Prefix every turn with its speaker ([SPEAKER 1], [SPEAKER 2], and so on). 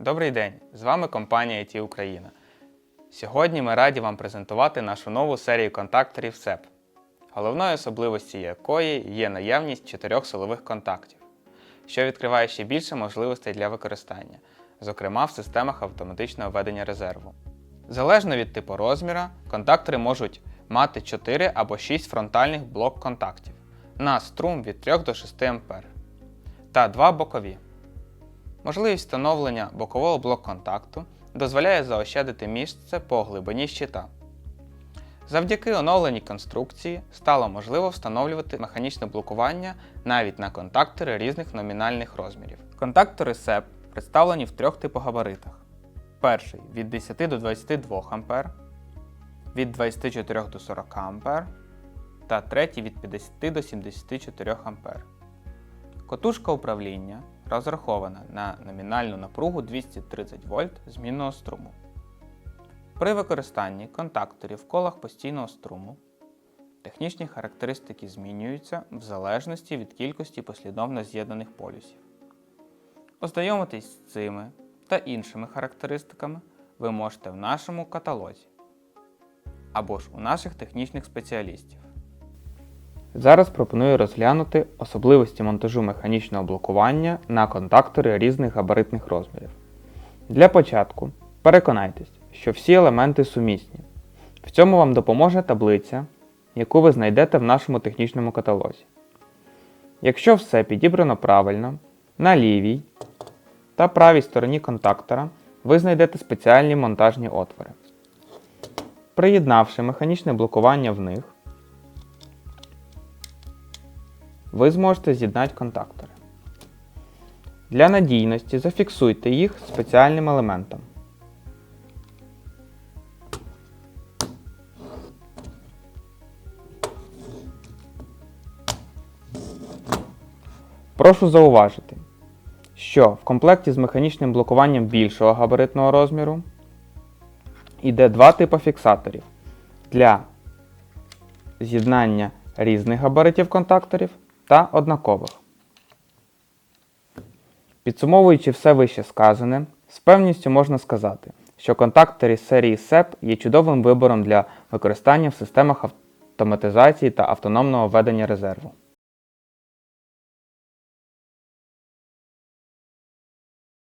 [SPEAKER 1] Добрий день! З вами компанія IT Україна. Сьогодні ми раді вам презентувати нашу нову серію контакторів SEP, головною особливості якої є наявність чотирьох силових контактів, що відкриває ще більше можливостей для використання, зокрема в системах автоматичного ведення резерву. Залежно від типу розміра, контактори можуть мати 4 або 6 фронтальних блок контактів на струм від 3 до 6 А та 2 бокові. Можливість встановлення бокового блок-контакту дозволяє заощадити місце по глибині щита. Завдяки оновленій конструкції стало можливо встановлювати механічне блокування навіть на контактори різних номінальних розмірів. Контактори SEP представлені в трьох типогабаритах. Перший від 10 до 22 А, від 24 до 40 А та третій від 50 до 74 А. Котушка управління розрахована на номінальну напругу 230 вольт змінного струму. При використанні контакторів в колах постійного струму технічні характеристики змінюються в залежності від кількості послідовно з'єднаних полюсів. Ознайомитись з цими та іншими характеристиками ви можете в нашому каталозі або ж у наших технічних спеціалістів. Зараз пропоную розглянути особливості монтажу механічного блокування на контактори різних габаритних розмірів. Для початку переконайтесь, що всі елементи сумісні. В цьому вам допоможе таблиця, яку ви знайдете в нашому технічному каталозі. Якщо все підібрано правильно, на лівій та правій стороні контактора ви знайдете спеціальні монтажні отвори. Приєднавши механічне блокування в них, ви зможете з'єднати контактори. Для надійності зафіксуйте їх спеціальним елементом. Прошу зауважити, що в комплекті з механічним блокуванням більшого габаритного розміру йде два типи фіксаторів для з'єднання різних габаритів контакторів та однакових. Підсумовуючи все вище сказане, з певністю можна сказати, що контактори серії SEP є чудовим вибором для використання в системах автоматизації та автономного ведення резерву.